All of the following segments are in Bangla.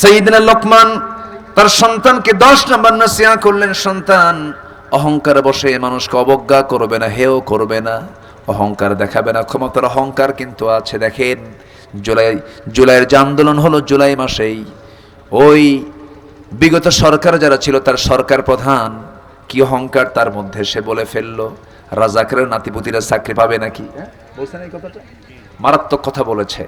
সঈদিনা লোকমান তার সন্তানকে দশ নম্বর নসিয়া করলেন, সন্তান, অহংকারে বসে মানুষকে অবজ্ঞা করবে না হেও করবে না, অহংকার দেখাবে না, ক্ষমতার অহংকার কিন্তু আছে। দেখেন, জুলাই, জুলাইয়ের যে আন্দোলন হলো জুলাই মাসেই, ওই বিগত সরকার যারা ছিল তার সরকার প্রধান, কি অহংকার তার মধ্যে সে বলে ফেলল, রাজাকের নাতিপুতিরা চাকরি পাবে নাকি? কথাটা? মারাত্মক কথা বলেছে।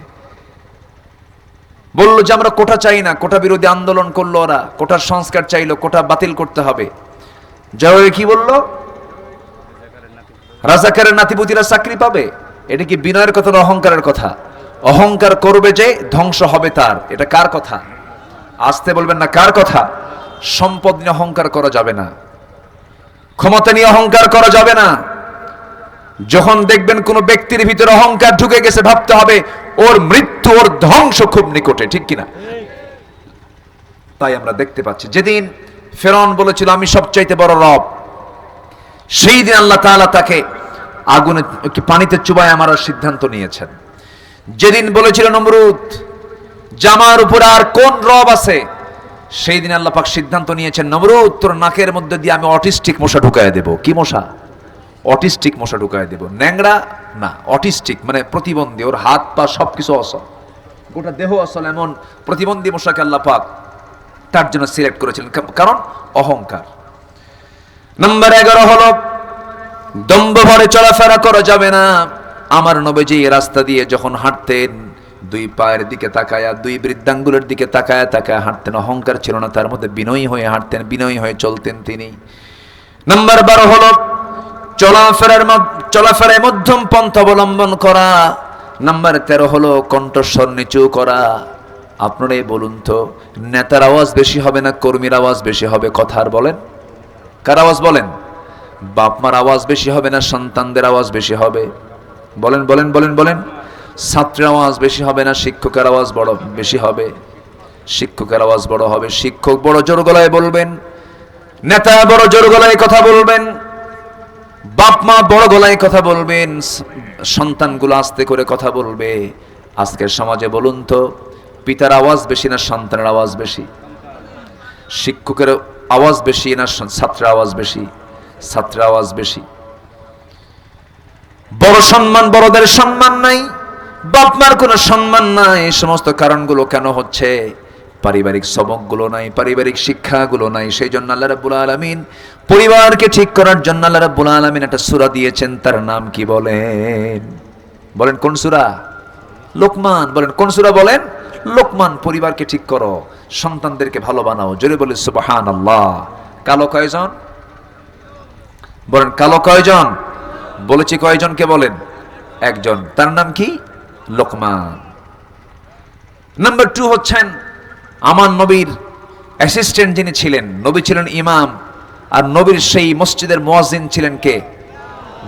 বলল যে, আমরা কোটা চাই না। কোটা বিরোধী আন্দোলন করল ওরা। কোটার সংস্কার চাইলো। কোটা বাতিল করতে হবে। জয় কি বলল? রাজাকারের নাতিপুতিরা চাকরি পাবে। এটা কি বিনয়ের কথা অহংকারের কথা? অহংকার করবে যে, ধ্বংস হবে তার। এটা কার কথা? আসতে বলবেন না কার কথা? সম্পদ নিয়ে অহংকার করা যাবে না। ক্ষমতা নিয়ে অহংকার করা যাবে না। যখন দেখবেন কোন ব্যক্তির ভিতরে অহংকার ঢুকে গেছে, ভাবতে হবে, ওর মৃত্যু ওর ধ্বংস খুব নিকটে, ঠিক কিনা? তাই আমরা দেখতে পাচ্ছি। যেদিন ফেরন বলেছিল, আমি সবচাইতে বড় রব। সেই দিন আল্লাহ তাআলা তাকে আগুনে পানিতে চুবায় আমার সিদ্ধান্ত নিয়েছেন। যেদিন বলেছিল নমরুদ জামার উপরে আর কোন রব আছে? সেই দিন আল্লাহ পাক সিদ্ধান্ত নিয়েছেন, নমরুদ, তোর নাকের মধ্যে দিয়ে আমি অটিস্টিক মশা ঢুকায় দেব। কি মশা? অটিস্টিক মশা ঢুকায় দেব। ন্যাংরা? না, অটিস্টিক মানে প্রতিবন্ধী, ওর হাত পা সবকিছু অসল গোটা দেহ আসলে এমন প্রতিবন্ধী মশাকে আল্লাহ পাক তার জন্য সিলেক্ট করেছিলেন। কারণ অহংকার। নাম্বার এগারো হলো, দম্ভ ভরে চলাফেরা করা যাবে না। আমার নবীজি রাস্তা দিয়ে যখন হাঁটতেন, দুই পায়ের দিকে তাকায়া, দুই বৃদ্ধাঙ্গুলের দিকে তাকায়া তাকায়া হাঁটতেন। অহংকার ছিল না, তার মধ্যে বিনয়ী হয়ে হাঁটতেন, বিনয়ী হয়ে চলতেন তিনি। নাম্বার বারো হলো, চলাফেরার চলাফেরায় মধ্যম পন্থ অবলম্বন করা। নাম্বার তেরো হলো কণ্ঠস্বর নিচু করা। আপনারাই বলুন তো, নেতার আওয়াজ বেশি হবে না কর্মীর আওয়াজ বেশি হবে? কথার বলেন। কার আওয়াজ বলেন? বাপ মার আওয়াজ বেশি হবে না সন্তানদের আওয়াজ বেশি হবে? বলেন বলেন বলেন বলেন। ছাত্রের আওয়াজ বেশি হবে না শিক্ষকের আওয়াজ বড়, বেশি হবে? শিক্ষকের আওয়াজ বড় হবে। শিক্ষক বড় জোর গলায় বলবেন, নেতা বড় জোর গলায় কথা বলবেন। বাপ মা বড় গলায় কথা বলবেন সন্তানগুলো আস্তে করে কথা বলবে। আজকের সমাজে বলুন তো, পিতার আওয়াজ বেশি না সন্তানের আওয়াজ বেশি? শিক্ষকের আওয়াজ বেশি না ছাত্রের আওয়াজ বেশি? ছাত্রের আওয়াজ বেশি? বড় সম্মান বড়দের সম্মান নাই, বাপ মার কোনো সম্মান নাই সমস্ত কারণগুলো কেন হচ্ছে? পারিবারিক সবকগুলো নাই, পারিবারিক শিক্ষাগুলো নাই সেই জন্য আল্লাহ রাব্বুল আলামিন পরিবারকে ঠিক করার জন্য আল্লাহ রাব্বুল আলামিন একটা সূরা দিয়েছেন, তার নাম কি বলেন? বলেন কোন সূরা? লোকমান, বলেন কোন সূরা বলেন? লোকমান, পরিবারকে ঠিক করো, সন্তানদেরকে ভালো বানাও, জোরে বলে সুবহানাল্লাহ। কালো কয়জন? বলেন কালো কয়জন? বলেছি কয়জনকে বলেন? একজন। তার নাম কি? লোকমান। নাম্বার টু হচ্ছেন আমার নবীর অ্যাসিস্ট্যান্ট যিনি ছিলেন, নবী ছিলেন ইমাম, আর নবীর সেই মসজিদের মুয়াজ্জিন ছিলেন কে?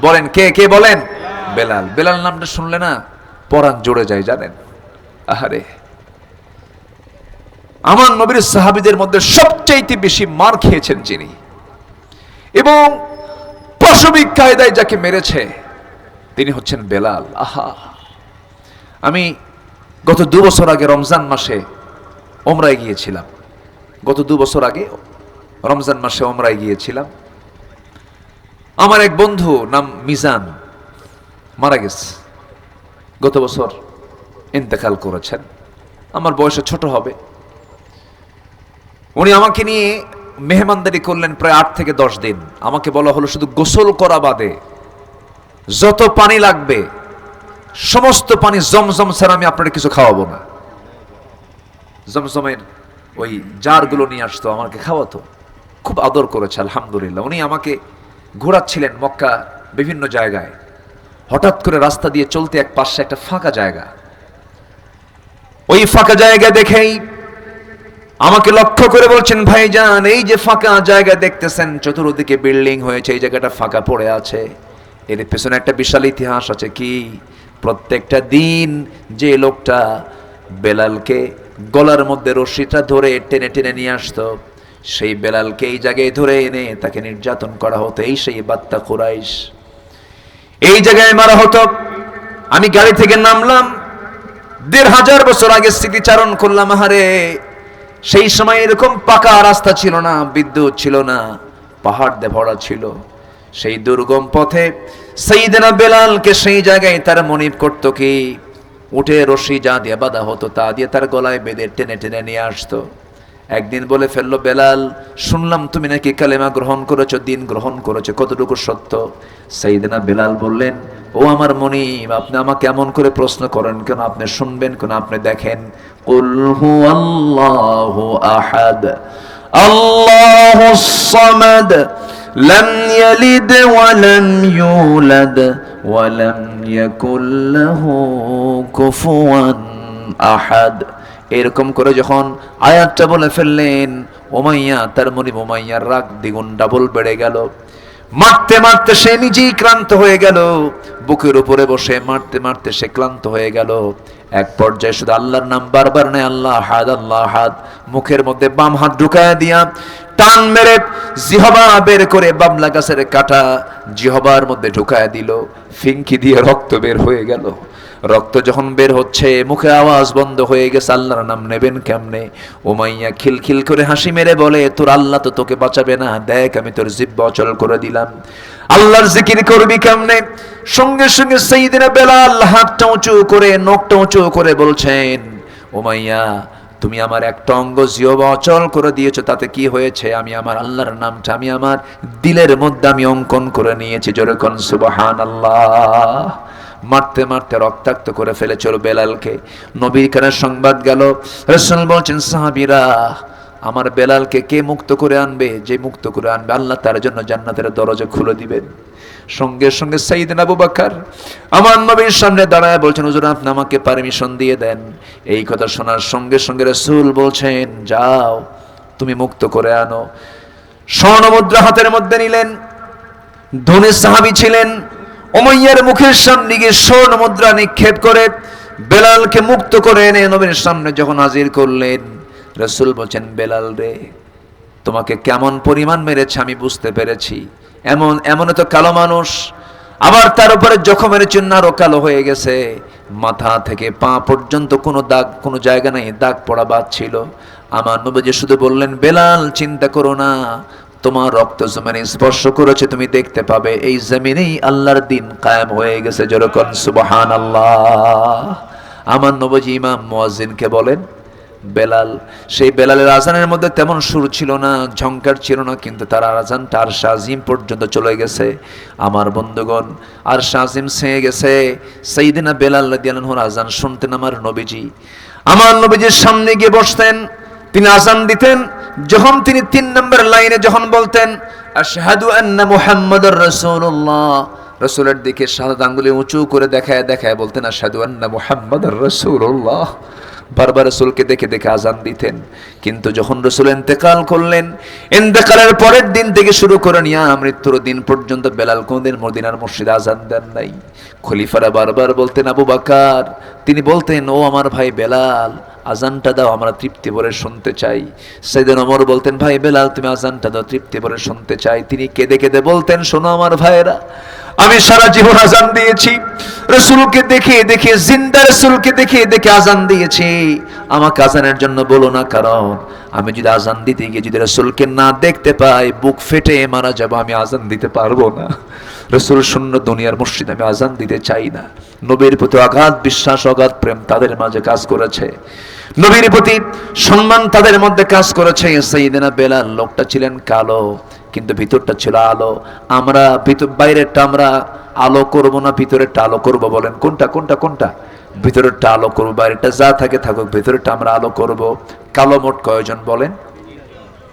বলেন কে কে বলেন? বেলাল। বেলাল নামটা শুনলে না পরাণ জুড়ে যায়, জানেন? আহারে। আমার নবীর সাহাবীদের মধ্যে সবচাইতে বেশি মার খেয়েছেন যিনি। এবং পাশবিক কায়দায় যাকে মেরেছে, তিনি হচ্ছেন বেলাল। আহা। আমি গত দু বছর আগে রমজান মাসে ওমরায় গিয়েছিলাম। গত দু বছর আগে রমজান মাসে ওমরায় গিয়েছিলাম। আমার এক বন্ধু নাম মিজান মারা গেছে। গত বছর ইন্তেকাল করেছেন। আমার বয়সে ছোট হবে। উনি আমাকে নিয়ে মেহমানদারি করলেন প্রায় আট থেকে দশ দিন। আমাকে বলা হলো শুধু গোসল করা বাদে যত পানি লাগবে, সমস্ত পানি জমজম ছাড়া আমি আপনার কিছু খাওয়াবো না। জমজমের ওই জারগুলো নিয়ে আসতো, আমাকে খাওয়াতো। খুব আদর করেছে, আলহামদুলিল্লাহ। উনি আমাকে ঘোরাচ্ছিলেন মক্কা বিভিন্ন জায়গায়। হঠাৎ করে রাস্তা দিয়ে চলতে এক পাশে একটা ফাঁকা জায়গা। ওই ফাঁকা জায়গা দেখেই আমাকে লক্ষ্য করে বলছেন ভাই ভাইজান, এই যে ফাঁকা জায়গা দেখতেছেন, চতুর্দিকে বিল্ডিং হয়েছে, এই জায়গাটা ফাঁকা পড়ে আছে। এর পেছনে একটা বিশাল ইতিহাস আছে কি? প্রত্যেকটা দিন যে লোকটা বেলালকে গলার মধ্যে রশিটা ধরে টেনে টেনে নিয়ে আসতো। সেই বেলালকে এই জায়গায় ধরে এনে তাকে নির্যাতন করা হতো এই সেই বাত্তা কুরাইশ। এই জায়গায় মারা হতো। আমি গাড়ি থেকে নামলাম। দেড় হাজার বছর আগে স্মৃতিচারণ করলাম হারে সেই সময় এরকম পাকা রাস্তা ছিল না, বিদ্যুৎ ছিল না, পাহাড় দিয়ে ভরা ছিল। সেই দুর্গম পথে সেইদিনা বেলালকে সেই জায়গায় তার মনিব করতো কি? উঠে রশি যা দিয়ে বাঁধা হতো তা দিয়ে তার গলায় বেঁধে টেনে টেনে নিয়ে আসতো একদিন বলে ফেললো বেলাল শুনলাম তুমি নাকি কালেমা গ্রহণ করেছো দিন গ্রহণ করেছো কতটুকু সত্য সেইদিনা বেলাল বললেন ও আমার মনিব আপনি আমাকে এমন করে প্রশ্ন করেন কেন আপনি শুনবেন কেন আপনি দেখেন কুল হুয়াল্লাহু আহাদ আল্লাহুস সামাদ لم يلد ولم يولد ولم يكن له كفوا আহাদ এরকম করে যখন আয়াতটা বলে ফেললেন ওমাইয়া তার মনি ওমাইয়ার রাগ দ্বিগুণ ডাবল বেড়ে গেল মারতে মারতে সে নিজেই ক্লান্ত হয়ে গেল বুকের উপরে বসে মারতে মারতে সে ক্লান্ত হয়ে গেল এক পর্যায়ে শুধু আল্লাহর নাম বারবার নেয় আল্লাহ হাদ আল্লাহ হাদ মুখের মধ্যে বাম হাত ঢুকায় দিয়া টান মেরে জিহবা বের করে বাবলা গাছের কাটা জিহবার মধ্যে ঢুকায় দিল। ফিঙ্কি দিয়ে রক্ত বের হয়ে গেল। রক্ত যখন বের হচ্ছে, মুখে আওয়াজ বন্ধ হয়ে গেছে, আল্লাহর নাম নেবেন কেমনে? ওমাইয়া খিলখিল করে হাসি মেরে বলে, তোর আল্লাহ তো তোকে বাঁচাবে না, দেখ আমি তোর জিব্ব অচল করে দিলাম। আল্লাহর জিকির করবি কেমনে? সঙ্গে সঙ্গে সেই দিনে বেলাল হাতটা উঁচু করে, নখটা উঁচু করে বলছেন ওমাইয়া তুমি আমার একটা অঙ্গ জিওবা অচল করে দিয়েছ, তাতে কি হয়েছে? আমি আমার আল্লাহর নামটা, আমি আমার দিলের মধ্যে আমি অঙ্কন করে নিয়েছি। যেরকম সুবহান আল্লাহ মারতে মারতে রক্তাক্ত করে ফেলেছিল বেলালকে। নবীর কানে সংবাদ গেল, রসুল বলছেন, সাহাবিরা, আমার বেলালকে কে মুক্ত করে আনবে? যে মুক্ত করে আনবে, আল্লাহ তার জন্য জান্নাতের দরজা খুলে দিবেন। সঙ্গে সঙ্গে সাইদিন আবু বাক্কার আমার নবীর সামনে দাঁড়ায় বলছেন, হুজুর, আপনি আমাকে পারমিশন দিয়ে দেন। এই কথা শোনার সঙ্গে সঙ্গে রসুল বলছেন, যাও, তুমি মুক্ত করে আনো। স্বর্ণমুদ্রা হাতের মধ্যে নিলেন, ধনে সাহাবি ছিলেন। ওমাইয়ার মুখের সামনে গিয়ে স্বর্ণ মুদ্রা নিক্ষেপ করে বেলালকে মুক্ত করে এনে নবীর সামনে যখন হাজির করলেন, রসুল বলছেন, বেলাল রে, তোমাকে কেমন পরিমাণ মেরেছে আমি বুঝতে পেরেছি। এমন এমন তো কালো মানুষ। আবার তার উপরে জখমের চিহ্ন আরও কালো হয়ে গেছে। মাথা থেকে পা পর্যন্ত কোনো দাগ, কোনো জায়গা নেই। দাগ পড়া বাদ ছিল। আমার নবীজি শুধু বললেন, বেলাল, চিন্তা করো না। তোমার রক্ত জমিনে স্পর্শ করেছে, তুমি দেখতে পাবে। এই জমিনেই আল্লাহর দিন কায়েম হয়ে গেছে। যেরকম সুবহান আল্লাহ আমার নবজি ইমাম মুয়াজ্জিনকে বলেন বেলাল। সেই বেলালের আজানের মধ্যে তেমন সুর ছিল না ঝঙ্কার ছিল না, কিন্তু তার আজানটা আর শাজিম পর্যন্ত চলে গেছে। আমার বন্ধুগণ, আর শাজিম সেয়ে গেছে। সেইদিনা বেলাল রাদিয়াল্লাহুর আজান শুনতেন আমার নবীজি। আমার নবীজির সামনে গিয়ে বসতেন, তিনি আজান দিতেন, যখন তিনি তিন নম্বর লাইনে যখন বলতেন, আশহাদু আন্না মুহাম্মাদুর রাসূলুল্লাহ। রসুলের দিকে সাদা আঙ্গুলি উঁচু করে দেখায় দেখায় বলতেন, আশহাদু আন্না মুহাম্মাদুর রাসূলুল্লাহ। বারবার রসুলকে দেখে দেখে আজান দিতেন। কিন্তু যখন রসুল এন্তেকাল করলেন এন্তেকালের পরের দিন থেকে শুরু করে নিয়া মৃত্যুর দিন পর্যন্ত বেলাল কোনদিন মদিনার মসজিদে আজান দেন নাই। খলিফারা বারবার বলতেন, আবু বাকার তিনি বলতেন, ও আমার ভাই বেলাল, আজানটা দাও, আমরা তৃপ্তি ভরে শুনতে চাই। সেদিন অমর বলতেন, ভাই বেলাল, তুমি আজানটা দাও, তৃপ্তি ভরে শুনতে চাই। তিনি কেঁদে কেঁদে বলতেন, শোনো আমার ভাইয়েরা, আমি সারা জীবন আজান দিয়েছি। রসুলকে দেখে দেখে, জিন্দা রসুলকে দেখে দেখে আজান দিয়েছি। আমাকে আজানের জন্য বলো না, কারণ আমি যদি আজান দিতে গিয়ে যদি রসুলকে না দেখতে পাই, বুক ফেটে মারা যাব, আমি আজান দিতে পারব না। রসুল শূন্য দুনিয়ার মসজিদ আমি আজান দিতে চাই না। নবীর প্রতি অগাধ বিশ্বাস, অগাধ প্রেম তাদের মাঝে কাজ করেছে। নবীর প্রতি সম্মান তাদের মধ্যে কাজ করেছে। সেইদিনা বেলাল লোকটা ছিলেন কালো, কিন্তু ভিতরটা ছিল আলো। আমরা ভিতর বাইরেরটা আমরা আলো করব না, ভিতরেরটা আলো করব বলেন। কোনটা কোনটা কোনটা? ভিতরেরটা আলো করব বাইরেটা যা থাকে থাকুক ভিতরেরটা আমরা আলো করব। কালো মোট কয়জন বলেন?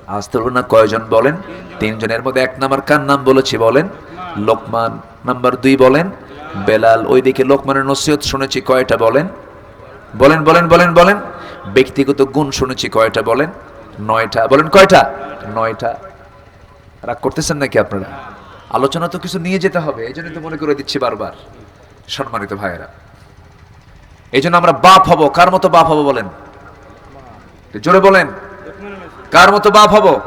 আজ না কয়জন বলেন? তিনজনের মধ্যে এক নাম্বার কার নাম বলেছি বলেন? লোকমান নাম্বার দুই বলেন? বেলাল, ওইদিকে লোকমানের নসিহত শুনেছি কয়টা বলেন? বলেন বলেন বলেন বলেন। ব্যক্তিগত গুণ শুনেছি কয়টা বলেন? নয়টা, বলেন কয়টা? নয়টা। রাগ করতেছেন নাকি আপনারা? আলোচনা তো কিছু নিয়ে যেতে হবে, এই জন্য তো মনে করে দিচ্ছি বারবার। সম্মানিত ভাইয়েরা এই জন্য আমরা বাপ হব। কার মতো বাপ হব বলেন? জোরে বলেন। কার মতো বাপ হব?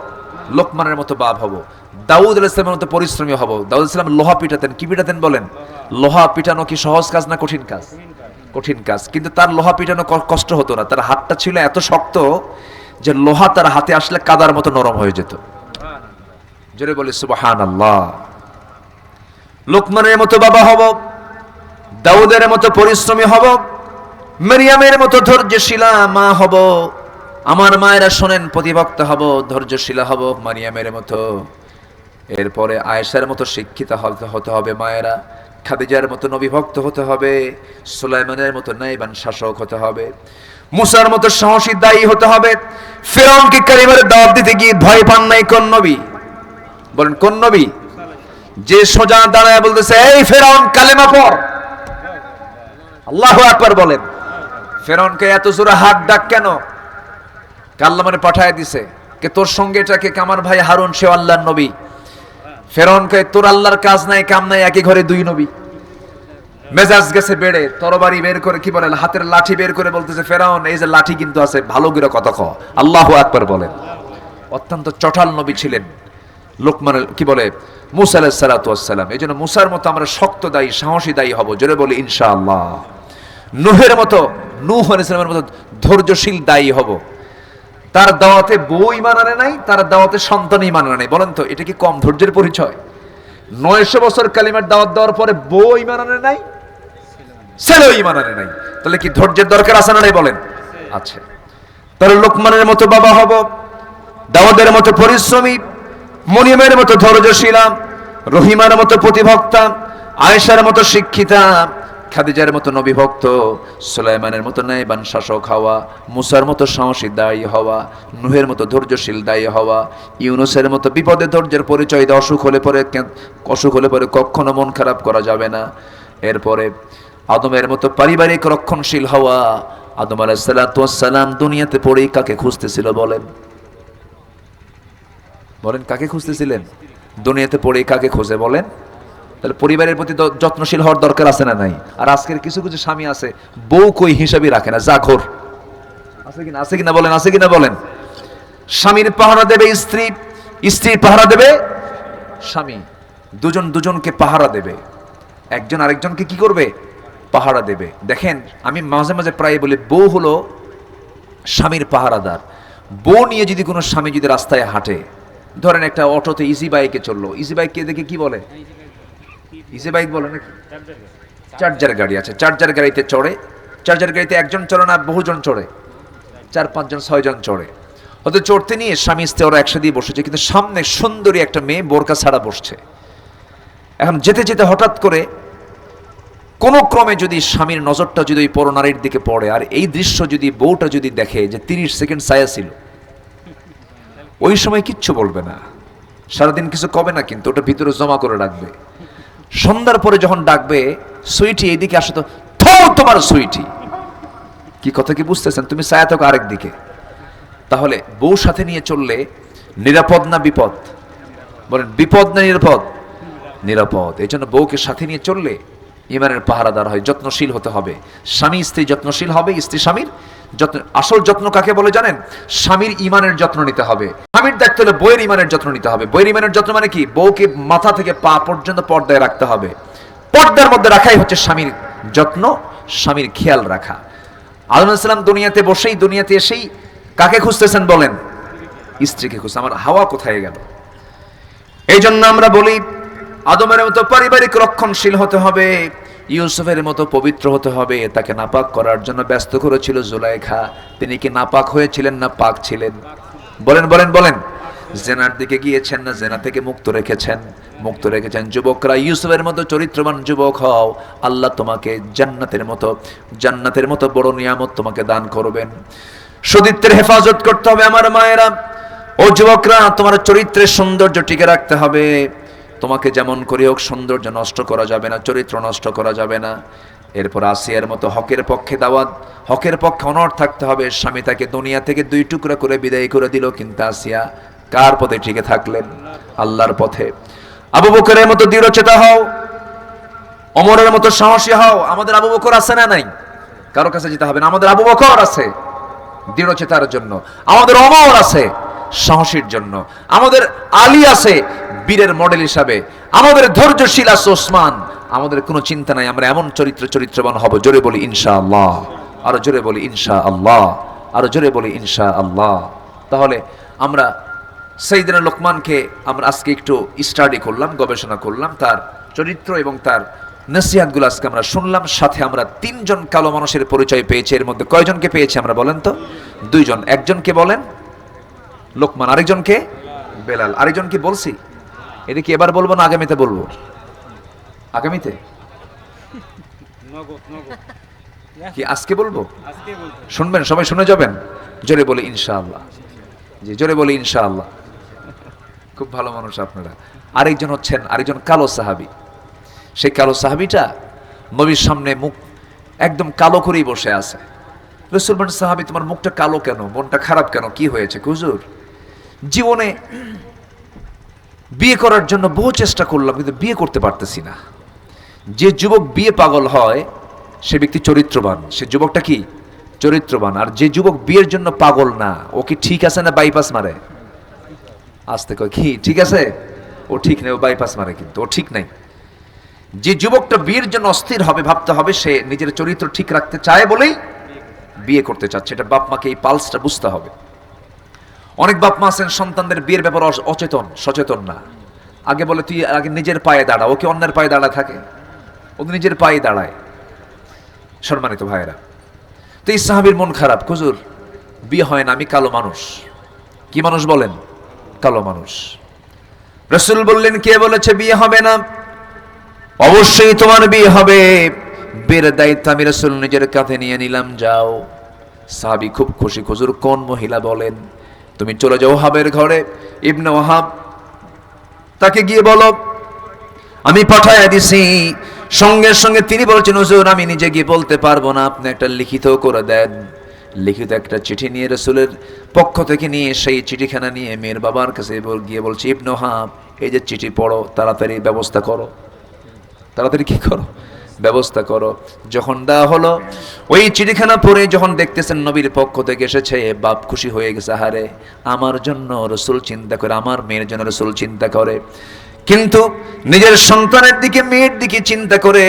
লোকমানের মতো বাপ হব। দাউদ ইসলামের মতো পরিশ্রমী হব। দাউদ ইসলাম লোহা পিটাতেন। কি পিটাতেন বলেন? লোহা পিটানো কি সহজ কাজ না কঠিন কাজ? কঠিন কাজ। কিন্তু তার লোহা পিটানো কষ্ট হতো না। তার হাতটা ছিল এত শক্ত যে লোহা তার হাতে আসলে কাদার মতো নরম হয়ে যেত। জোরে বলে সুবাহান আল্লাহ লোকমানের মতো বাবা হব। দাউদের মতো পরিশ্রমী হব। মারিয়ামের মতো ধৈর্যশীলা মা হব। আমার মায়েরা শোনেন, প্রতিভক্ত হব, ধৈর্যশীলা হব মারিয়ামের মতো। এরপরে আয়েশার মতো শিক্ষিতা হতে হবে মায়েরা। খাদিজার মতো নবিভক্ত হতে হবে। সুলাইমানের মতো নাইবান শাসক হতে হবে। মুসার মতো সাহসী দায়ী হতে হবে। ফেরাউনকে কারিমারে দাওয়াত দিতে গিয়ে ভয় পান নাই কোন নবী? বলেন, কোন নবী? যে সোজা দাঁড়ায় বলতেছে, এই ফেরাউন, কালেমা পড়। আল্লাহ আকবার বলেন। ফেরাউনকে এত জোরে হাত ডাক কেন? কাল্লা মানে পাঠায় দিছে? কে তোর সঙ্গে এটাকে কামার ভাই হারুন সে আল্লাহর নবী। ফেরাউনকে তোর আল্লাহর কাজ নাই, কাম নাই, একই ঘরে দুই নবী। মেজাজ গেছে বেড়ে, তরবারি বের করে কি বলে, হাতের লাঠি বের করে বলতেছে, ফেরাউন, এই যে লাঠি কিন্তু আছে, ভালো করে কথা ক। আল্লাহ আকবার বলেন। অত্যন্ত চটাল নবী ছিলেন। লোকমান কি বলে, মুসা আলাহ সালাতাম এই জন্য মুসার মতো আমরা শক্ত দায়ী, সাহসী দায়ী হব। জোরে বলি, ইনশাআল্লাহ। নুহের মতো, নূহ আলাইসালামের মতো ধৈর্যশীল দায়ী হব। তার দাওয়াতে বউ ইমান আনে নাই, তার দাওয়াতে সন্তান ইমান আনে নাই। বলেন তো, এটা কি কম ধৈর্যের পরিচয়? নয়শো বছর কালিমার দাওয়াত দেওয়ার পরে বউ ইমান আনে নাই, ছেলেও ইমান আনে নাই। তাহলে কি ধৈর্যের দরকার আছে না নাই বলেন? আছে। তাহলে লোকমানের মতো বাবা হব দাওয়াদের মতো পরিশ্রমী, মনিমের মতো ধৈর্যশীলা, রহিমার মতো প্রতিভক্তা, আয়েশার মতো শিক্ষিতা খাদিজার মতো নবিভক্ত সুলাইমানের মতো নাইবান শাসক হওয়া, মুসার মতো সাহসী দায়ী হওয়া, নুহের মতো ধৈর্যশীল দায়ী হওয়া, ইউনুসের মতো বিপদে ধৈর্যের পরিচয় দেওয়া অসুখ হলে পরে অসুখ হলে পরে কখনো মন খারাপ করা যাবে না। এরপরে আদমের মতো পারিবারিক রক্ষণশীল হওয়া, আদম আলাইসালাম দুনিয়াতে পড়েই কাকে খুঁজতেছিল বলেন? বলেন, কাকে খুঁজতেছিলেন? দুনিয়াতে পড়েই কাকে খুঁজে বলেন? তাহলে পরিবারের প্রতি যত্নশীল হওয়ার দরকার আছে না নাই? আর আজকের কিছু কিছু স্বামী আছে, বউ কই হিসাবই রাখে না ঘোর। আছে কিনা? আছে কিনা বলেন, আছে কিনা বলেন? স্বামীর পাহারা দেবে স্ত্রী, স্ত্রীর পাহারা দেবে স্বামী। দুজন দুজনকে পাহারা দেবে। একজন আরেকজনকে কি করবে? পাহারা দেবে। দেখেন, আমি মাঝে মাঝে প্রায় বলি, বউ হলো স্বামীর পাহারাদার। বউ নিয়ে যদি কোনো স্বামী যদি রাস্তায় হাঁটে, ধরেন একটা অটোতে ইজি বাইকে চলল ইজি বাইককে দেখে কি বলে? ইজি বাইক বলে নাকি? চার্জার গাড়ি আছে চার্জার গাড়িতে চড়ে চার্জার গাড়িতে একজন চড়ে না, বহুজন চড়ে? চার, পাঁচজন, ছয়জন চড়ে। হয়তো চড়তে নিয়ে স্বামী, স্ত্রী ওরা একসাথে বসেছে, কিন্তু সামনে সুন্দরী একটা মেয়ে বোরকা ছাড়া বসছে। এখন যেতে যেতে হঠাৎ করে কোনো ক্রমে যদি স্বামীর নজরটা যদি ওই পরনারীর দিকে পড়ে, আর এই দৃশ্য যদি বউটা যদি দেখে যে তিরিশ সেকেন্ড ছায়া ছিল, ওই সময় কিচ্ছু বলবে না। সারাদিন কিছু কবে না, কিন্তু ওটা ভিতরে জমা করে রাখবে। সন্ধ্যার পরে যখন ডাকবে, সুইটি এইদিকে আসো তো থো তোমার সুইটি। কি কথা কি বুঝতেছেন? তুমি ছায়া থাকো আরেক দিকে। তাহলে বউ সাথে নিয়ে চললে নিরাপদ না বিপদ? বলেন, বিপদ না নিরাপদ? নিরাপদ। এই জন্য বউকে সাথে নিয়ে চললে ইমানের পাহারাদার হয়, যত্নশীল হতে হবে। স্বামী স্ত্রী যত্নশীল হবে, স্ত্রী স্বামীর যত্ন, আসল যত্ন কাকে বলে জানেন? স্বামীর ইমানের যত্ন নিতে হবে। স্বামীর দায়িত্ব হলে বইয়ের ইমানের যত্ন নিতে হবে। বইয়ের ইমানের যত্ন মানে কি? বউকে মাথা থেকে পা পর্যন্ত পর্দায় রাখতে হবে। পর্দার মধ্যে রাখাই হচ্ছে স্বামীর যত্ন, স্বামীর খেয়াল রাখা। আলহাম দুনিয়াতে বসেই, দুনিয়াতে এসেই কাকে খুঁজতেছেন বলেন? স্ত্রীকে খুঁজতে। আমার হাওয়া কোথায় গেল? এই জন্য আমরা বলি, আদমের মতো পারিবারিক রক্ষণশীল হতে হবে। ইউসুফের মতো পবিত্র হতে হবে, তাকে নাপাক করার জন্য ব্যস্ত করেছিল জুলাইখা। তিনি কি নাপাক হয়েছিলেন না পাক ছিলেন? বলেন বলেন বলেন। জেনার দিকে গিয়েছেন না, জেনা থেকে মুক্ত রেখেছেন। মুক্ত রেখেছেন যুবকরা, ইউসুফের মতো চরিত্রবান যুবক হও, আল্লাহ তোমাকে জান্নাতের মতো জান্নাতের মতো বড় নিয়ামত তোমাকে দান করবেন। সতীত্বের হেফাজত করতে হবে আমার মায়েরা। ও যুবকরা, তোমার চরিত্রের সৌন্দর্য টিকে রাখতে হবে। তোমাকে যেমন করে হোক সৌন্দর্য নষ্ট করা যাবে না, চরিত্র নষ্ট করা যাবে না। এরপর আসিয়ার মতো হকের পক্ষে দাওয়াত, হকের পক্ষে অনর থাকতে হবে। স্বামী তাকে দুনিয়া থেকে দুই টুকরা করে বিদায় করে দিল, কিন্তু আসিয়া কার পথে টিকে থাকলেন? আল্লাহর পথে। আবু বকরের মতো দৃঢ়চেতা হও অমরের মতো সাহসী হও। আমাদের আবু বকর আছে না নাই? কারও কাছে যেতে হবে না। আমাদের আবু বকর আছে দৃঢ়চেতার জন্য। আমাদের অমর আছে সাহসীর জন্য। আমাদের আলী আছে বীরের মডেল হিসাবে, আমাদের ধৈর্যশীল আছে ওসমান। আমাদের কোনো চিন্তা নাই, আমরা এমন চরিত্র, চরিত্রবান হব, জোরে বলি ইনশা আল্লাহ আরও জোরে বলি ইনশা আল্লাহ আরও জোরে বলি ইনশা আল্লাহ তাহলে আমরা সেইদিনা লোকমানকে আমরা আজকে একটু স্টাডি করলাম, গবেষণা করলাম, তার চরিত্র এবং তার নসিহাতগুলো আজকে আমরা শুনলাম, সাথে আমরা তিনজন কালো মানুষের পরিচয় পেয়েছি, এর মধ্যে কয়জনকে পেয়েছি আমরা বলেন তো? দুইজন, একজনকে বলেন, লোকমান, আরেকজনকে বেলাল, আরেকজনকে বলছি? এটা কি এবার বলব না আগামীতে বলব? আগামীতে? কি আজকে বলব। শুনবেন সবাই শুনে যাবেন? জোরে বলে ইনশাআল্লাহ। জি জোরে বলি ইনশাআল্লাহ। খুব ভালো মানুষ আপনারা। আরেকজন হচ্ছেন আরেকজন কালো সাহাবি। সেই কালো সাহাবিটা নবীর সামনে মুখ একদম কালো করেই বসে আছে। রসুল বলেন সাহাবি তোমার মুখটা কালো কেন? মনটা খারাপ কেন? কি হয়েছে? হুজুর জীবনে বিয়ে করার জন্য বহু চেষ্টা করলাম, কিন্তু বিয়ে করতে পারতেছি না। যে যুবক বিয়ে পাগল হয়, সে ব্যক্তি চরিত্রবান। সে যুবকটা কি? চরিত্রবান। আর যে যুবক বিয়ের জন্য পাগল না, ও কি ঠিক আছে না বাইপাস মারে? আসতে কয়, কি, ঠিক আছে? ও ঠিক নেই, ও বাইপাস মারে কিন্তু, ও ঠিক নাই। যে যুবকটা বিয়ের জন্য অস্থির হবে, ভাবতে হবে, সে নিজের চরিত্র ঠিক রাখতে চায় বলেই বিয়ে করতে চাচ্ছে। এটা বাপ মাকে এই পালসটা বুঝতে হবে। অনেক বাপ মা আছেন, সন্তানদের বিয়ের ব্যাপারে অচেতন, সচেতন না। আগে বলে, তুই আগে নিজের পায়ে দাঁড়া ওকে অন্যের পায়ে দাঁড়া থাকে? ও নিজের পায়ে দাঁড়ায়। সম্মানিত ভাইয়েরা, তো এই সাহাবির মন খারাপ খুজুর বিয়ে হয় না, আমি কালো মানুষ। কি মানুষ বলেন? কালো মানুষ। রসুল বললেন, কে বলেছে বিয়ে হবে না? অবশ্যই তোমার বিয়ে হবে। বিয়ের দায়িত্ব আমি রসুল নিজের কাঁধে নিয়ে নিলাম, যাও। সাহাবি খুব খুশি খুজুর কোন মহিলা বলেন? তুমি চলে যাও হাবের ঘরে, ইবনে ওহাব তাকে গিয়ে বলো, আমি পাঠাইয়া দিছি। সঙ্গে সঙ্গে তিনি বলছেন, হুজুর, আমি নিজে গিয়ে বলতে পারব না, আপনি একটা লিখিত করে দেন। লিখিত একটা চিঠি নিয়ে রসুলের পক্ষ থেকে নিয়ে সেই চিঠিখানা নিয়ে মেয়ের বাবার কাছে গিয়ে বলছি, ইবনু হাব এই যে চিঠি পড়ো, তাড়াতাড়ি ব্যবস্থা করো। তাড়াতাড়ি কি করো? ব্যবস্থা করো। যখন দেওয়া হলো, ওই চিঠিখানা পরে যখন দেখতেছেন নবীর পক্ষ থেকে এসেছে, বাপ খুশি হয়ে গেছে, হারে। আমার জন্য রসুল চিন্তা করে, আমার মেয়ের জন্য রসুল চিন্তা করে। কিন্তু নিজের সন্তানের দিকে, মেয়ের দিকে চিন্তা করে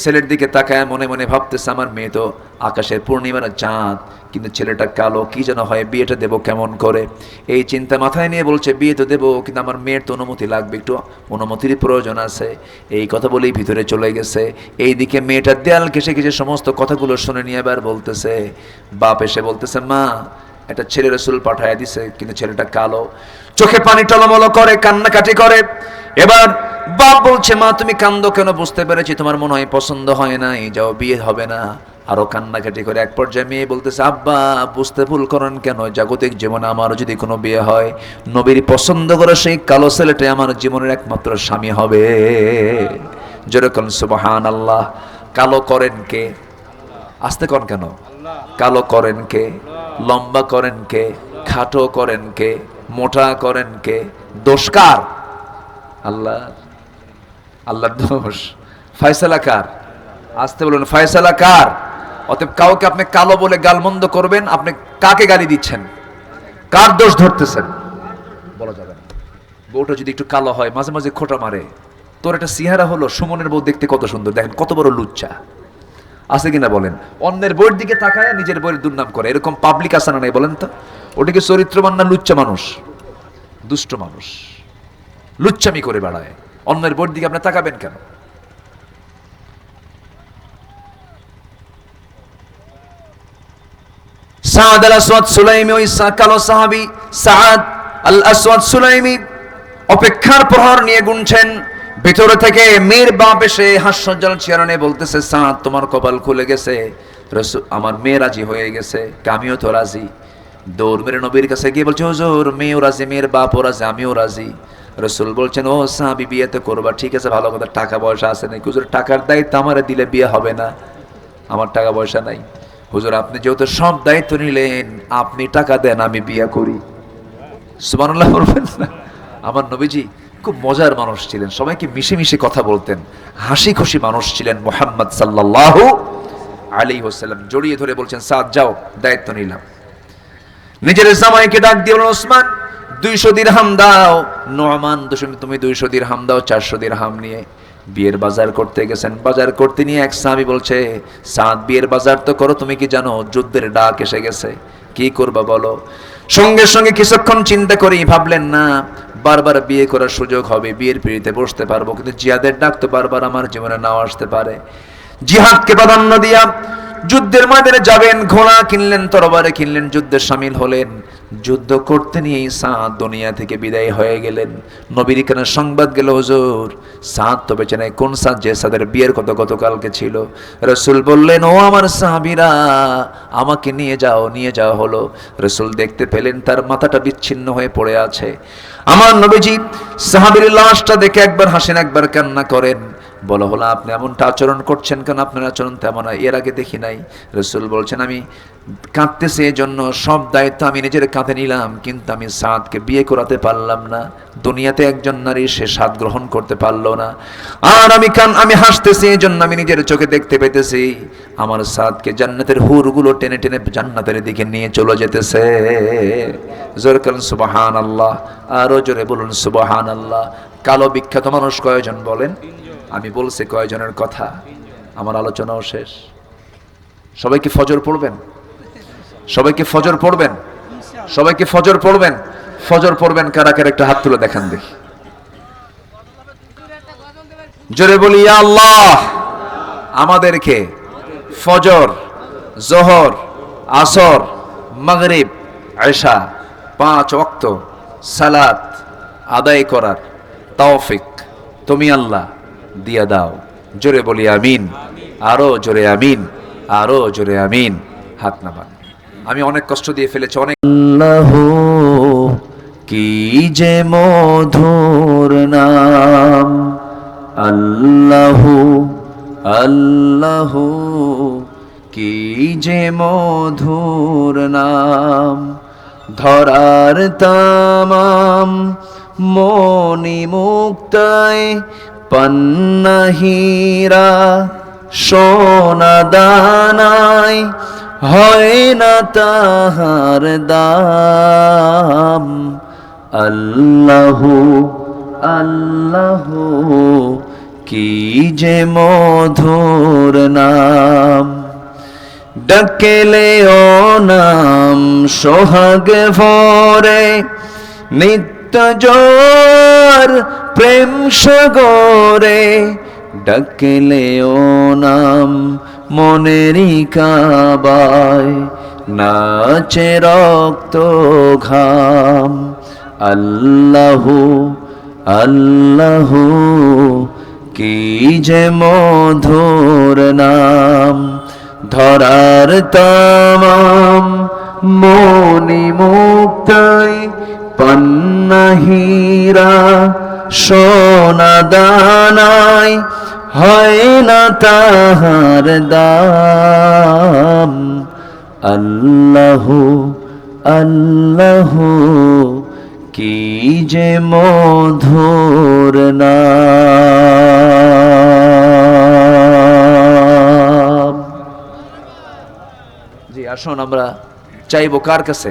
ছেলের দিকে তাকায় মনে মনে ভাবতেছে, আমার মেয়ে তো আকাশের পূর্ণিমার চাঁদ, কিন্তু ছেলেটা কালো, কি যেন হয়, বিয়েটা দেবো কেমন করে? এই চিন্তা মাথায় নিয়ে বলছে, বিয়ে তো দেবো, কিন্তু আমার মেয়ের তো অনুমতি লাগবে, একটু অনুমতির প্রয়োজন আছে। এই কথা বলেই ভিতরে চলে গেছে। এইদিকে মেয়েটা দেয়াল ঘেসে ঘেসে সমস্ত কথাগুলো শুনে নিয়ে এবার বলতেছে, বাপ এসে বলতেছে, মা, একটা ছেলে রসুল পাঠায় দিছে, কিন্তু ছেলেটা কালো। চোখে পানি টলমলো করে, কান্নাকাটি করে। এবার বাপ বলছে, মা, তুমি কান্দো কেন? বুঝতে পেরেছি তোমার মনে হয় পছন্দ হয় না এই যাও, বিয়ে হবে না। আরও কান্নাকাটি করে এক পর্যায়ে মেয়ে বলতেছে, আব্বা, বুঝতে ভুল করেন কেন? জাগতিক জীবনে আমারও যদি কোনো বিয়ে হয়, নবীর পছন্দ করে সেই কালো ছেলেটাই আমার জীবনের একমাত্র স্বামী হবে। যেরকম সুবাহান আল্লাহ কালো করেন কে? আসতে কন কেন? কালো করেন কে? লম্বা করেন কে? খাটো করেন কে? মোটা করেন কে? দোষকার আল্লাহ, আল্লাহর দোষ। ফয়সালা কার? আসতে বলুন, ফয়সালা কার? অতএব কাউকে আপনি কালো বলে গালমন্দ করবেন, আপনি কাকে গালি দিচ্ছেন? কার দোষ ধরতেছেন? বলা যাবে বউটা যদি একটু কালো হয়, মাঝে মাঝে খোটা মারে। তোর একটা সিহারা হলো, সুমনের বউ দেখতে কত সুন্দর। দেখেন, কত বড় লুচ্চা। আছে কিনা বলেন? অন্যের বইয়ের দিকে তাকায় নিজের বইয়ের দুর্নাম করে। এরকম পাবলিক আছে না নাই বলেন তো? ওটা কি চরিত্রবান না লুচ্চা মানুষ? দুষ্ট মানুষ। লুচ্চামি করে বেড়ায়। অন্যের বইয়ের দিকে আপনি তাকাবেন কেন? সাদ আল আসওয়াদ সুলাইমি, ওই কালো সাহাবী সাদ আল আসওয়াদ সুলাইমি অপেক্ষার প্রহর নিয়ে গুনছেন। ভিতরে থেকে মেয়ের বাপ এসে হাস্যজ্জ্বল চেহারা বলতেছে, সাদ, তোমার কপাল খুলে গেছে। আমার মেয়ে রাজি হয়ে গেছে আমিও তো রাজি। দৌড় মেরে নবীর কাছে গিয়ে বলছে, হুজুর, মেয়েও রাজি, মেয়ের বাপও রাজি, আমিও রাজি। রসুল বলছেন, ও সাহাবি বিয়ে তো করবা, ঠিক আছে, ভালো কথা, টাকা পয়সা আছে নাকি? হুজুর, টাকার দায়িত্ব আমার দিলে বিয়ে হবে না। আমার টাকা পয়সা নাই। হুজুর, আপনি যেহেতু সব দায়িত্ব নিলেন, আপনি টাকা দেন, আমি বিয়ে করি। সুবহানাল্লাহ বলবেন না? আমার নবীজি খুব মজার মানুষ ছিলেন, সবাইকে মিশে মিশে কথা বলতেন। হাসি খুশি মানুষ ছিলেন মোহাম্মদ সাল্লাল্লাহু আলী হোসাল্লাম জড়িয়ে ধরে বলছেন, সাদ, যাও, দায়িত্ব নিলাম। নিজের জামাইকে ডাক দিয়ে ওসমান দুইশো দিরহাম দাও। নমান দশমী, তুমি দুইশো দিরহাম দাও, চারশো দিরহাম নিয়ে। বিয়ের বাজার করতে গেছেন, বাজার করতে নিয়ে এক সাহাবি বলছে, সাদ, বিয়ের বাজার তো করো, তুমি কি জানো, যুদ্ধের ডাক এসে গেছে। কি করবা বলো? সঙ্গে সঙ্গে কিছুক্ষণ চিন্তা করি ভাবলেন, না, বারবার বিয়ে করার সুযোগ হবে, বিয়ের পিড়িতে বসতে পারব, কিন্তু জিয়াদের ডাক তো বারবার আমার জীবনে নাও আসতে পারে। জিহাদকে প্রাধান্য দিয়া যুদ্ধের ময়দানে যাবেন, ঘোড়া কিনলেন, তরবারে কিনলেন, যুদ্ধে সামিল হলেন। যুদ্ধ করতে নিয়েই সাঁত দুনিয়া থেকে বিদায় হয়ে গেলেন। নবীর কেন সংবাদ গেল, হুজুর সাঁত তো বেঁচে নাই। কোন সাঁত যে সাদের বিয়ের কত গতকালকে ছিল। রসুল বললেন, ও আমার সাহাবিরা, আমাকে নিয়ে যাও, নিয়ে যাওয়া হলো। রসুল দেখতে পেলেন, তার মাথাটা বিচ্ছিন্ন হয়ে পড়ে আছে। আমার নবীজি সাহাবির লাশটা দেখে একবার হাসেন, একবার কান্না করেন। বলা, হলো, আপনি এমনটা আচরণ করছেন কেন? আপনার আচরণ তেমন এর আগে দেখি নাই। রসুল বলছেন, আমি কাঁদতেছে জন্য সব দায়িত্ব আমি নিজের কাঁধে নিলাম, কিন্তু আমি সাদকে বিয়ে করাতে পারলাম না। দুনিয়াতে একজন নারী সে স্বাদ গ্রহণ করতে পারল না। আর আমি কান, আমি হাসতেছি এই জন্য আমি নিজের চোখে দেখতে পেতেছি। আমার সাদকে জান্নাতের হুরগুলো টেনে টেনে জান্নাতের দিকে নিয়ে চলে যেতেছে। জোর করেন সুবাহান আল্লাহ আরও জোরে বলুন সুবাহান আল্লাহ কালো বিখ্যাত মানুষ কয়জন বলেন? আমি বলছি কয়জনের কথা? আমার আলোচনাও শেষ। সবাইকে ফজর পড়বেন? সবাইকে ফজর পড়বেন? সবাইকে ফজর পড়বেন? ফজর পড়বেন কারা কারা একটা হাত তুলে দেখান দেখি। জোরে বলি আল্লাহ, আমাদেরকে ফজর, জোহর, আসর, মাগরিব আয়সা পাঁচ ওয়াক্ত সালাত আদায় করার তৌফিক তুমি আল্লাহ দিয়া দাও। জোরে বলি আমিন। আরও জোরে আমিন। আরও জোরে আমিন। হাত নামান। আমি অনেক কষ্ট দিয়ে ফেলেছি, অনেক আল্লাহ কি যে মধুর নাম। আল্লাহ আল্লাহ কি যে মধুর নাম। ধরার তামাম মনি মুক্তায় পন্নহীরা সোনা দানায় হয় না তাহার দাম। আল্লাহ আল্লাহ, কি যে মধুর নাম। ডকেলে ও নাম সোহাগ ভরে। নিত্য জোর প্রেম সগরে। ডকেলে ও নাম মনেরই কাবায়। নাচে রক্ত ঘাম। আল্লাহ আল্লাহ, কি যে মধুর নাম। ধরার তামাম মনি মুক্তাই পন্নহীরা সোনা দানাই হয় না তাহার দাম। আল্লাহ আল্লাহ, কি যে মধুর নাম। আসুন, আমরা চাইব কার কাছে?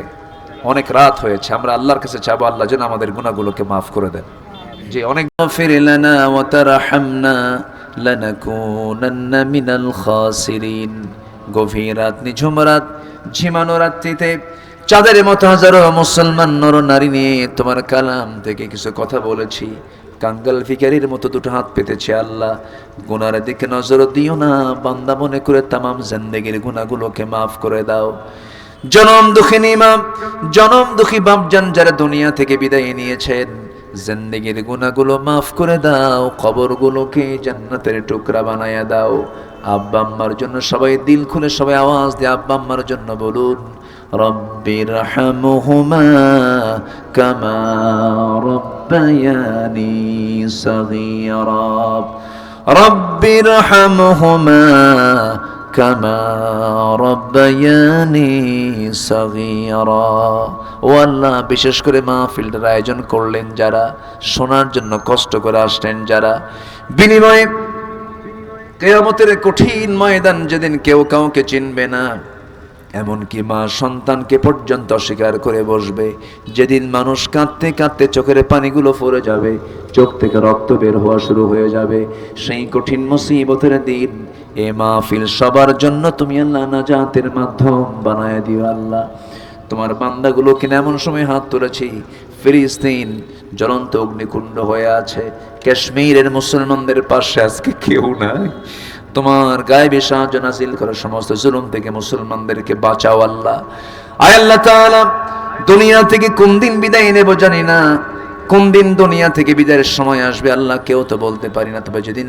অনেক রাত হয়েছে, আমরা আল্লাহর কাছে চাবো আল্লাহ যেন আমাদের গুণাগুলোকে মাফ করে দেন। যে অনেক গভীর রাত, নিঝুম রাত, ঝিমানো রাত্রিতে চাঁদের মতো হাজারো মুসলমান নর নারী নিয়ে তোমার কালাম থেকে কিছু কথা বলেছি। কাঙ্গাল ভিকারির মতো দুটো হাত পেতেছে আল্লাহ। গুনার দিকে নজর দিও না, বান্দা মনে করে তামাম জিন্দেগির গুণাগুলোকে মাফ করে দাও। জনম দুঃখিনী মা জনম দুঃখী বাপজান যারা দুনিয়া থেকে বিদায় নিয়েছেন, জেন্দেগির গুণাগুলো মাফ করে দাও খবরগুলোকে জান্নাতের টুকরা বানায়া দাও। আব্বা আম্মার জন্য সবাই দিল খুলে সবাই আওয়াজ দিয়ে আব্বা আম্মার জন্য বলুন রব্বির হামহুমা কামা রব্বায়ানি সগীরা। রব্বির হামহুমা কামা রব্বায়ানি সগীরা। ও আল্লাহ, বিশেষ করে মাহফিলটার আয়োজন করলেন যারা, শোনার জন্য কষ্ট করে আসলেন যারা, বিনিময়ে কেয়ামতের কঠিন ময়দান যেদিন কেউ কাউকে চিনবে না। এমনকি মা সন্তানকে পর্যন্ত অস্বীকার করে বসবে। যেদিন মানুষ কাঁদতে কাঁদতে চোখের পানিগুলো পড়ে যাবে, চোখ থেকে রক্ত বের হওয়া শুরু হয়ে যাবে। সেই কঠিন মুসিবতের দিন এ মাহফিল সবার জন্য তুমি আল্লাহ না নাজাতের মাধ্যম বানায় দিও আল্লাহ। তোমার বান্দাগুলোকে এমন সময় হাত তুলেছি, ফিলিস্তিন জ্বলন্ত অগ্নিকুণ্ড হয়ে আছে। কাশ্মীরের মুসলমানদের পাশে আজকে কেউ নাই। তোমার গায়েবে সাহায্য নাজিল করো সমস্ত জুলুম থেকে মুসলমানদেরকে বাঁচাও আল্লাহ। আয় আল্লাহ দুনিয়া থেকে কোন দিন বিদায় নেব জানি না। কোন দিন দুনিয়া থেকে বিদায়ের সময় আসবে আল্লাহ কেউ তো বলতে পারি না, তবে যেদিন